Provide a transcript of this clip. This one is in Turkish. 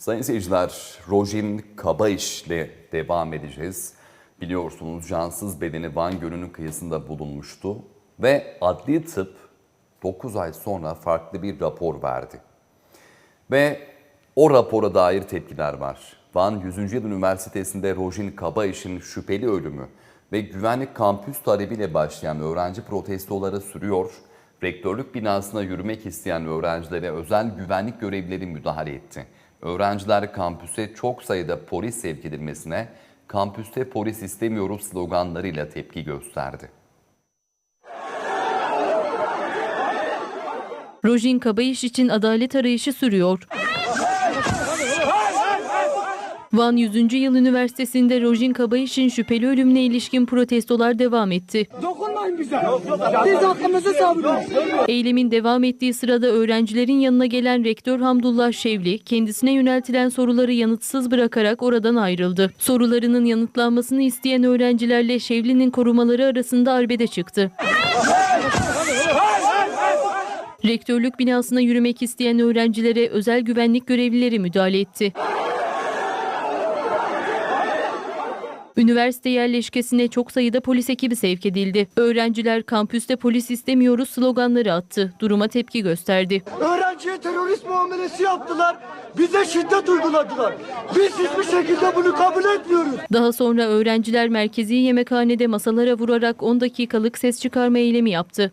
Sayın seyirciler, Rojin Kabayış ile devam edeceğiz. Biliyorsunuz cansız bedeni Van Gölü'nün kıyısında bulunmuştu ve adli tıp 9 ay sonra farklı bir rapor verdi. Ve o rapora dair tepkiler var. Van 100. Yıl Üniversitesi'nde Rojin Kabayiş'in şüpheli ölümü ve güvenlik kampüs talebiyle başlayan öğrenci protestoları sürüyor. Rektörlük binasına yürümek isteyen öğrencilere özel güvenlik görevlileri müdahale etti. Öğrenciler kampüse çok sayıda polis sevk edilmesine, kampüste polis istemiyoruz sloganlarıyla tepki gösterdi. Rojin Kabayış için adalet arayışı sürüyor. Van 100. Yıl Üniversitesi'nde Rojin Kabayış'ın şüpheli ölümüne ilişkin protestolar devam etti. Dokunmayın bize. Biz hakkımızı savunuyoruz. Eylemin devam ettiği sırada öğrencilerin yanına gelen rektör Hamdullah Şevli kendisine yöneltilen soruları yanıtsız bırakarak oradan ayrıldı. Sorularının yanıtlanmasını isteyen öğrencilerle Şevli'nin korumaları arasında arbede çıktı. Rektörlük binasına yürümek isteyen öğrencilere özel güvenlik görevlileri müdahale etti. Üniversite yerleşkesine çok sayıda polis ekibi sevk edildi. Öğrenciler kampüste polis istemiyoruz sloganları attı. Duruma tepki gösterdi. Öğrenciye terörist muamelesi yaptılar. Bize şiddet uyguladılar. Biz hiçbir şekilde bunu kabul etmiyoruz. Daha sonra öğrenciler merkezi yemekhanede masalara vurarak 10 dakikalık ses çıkarma eylemi yaptı.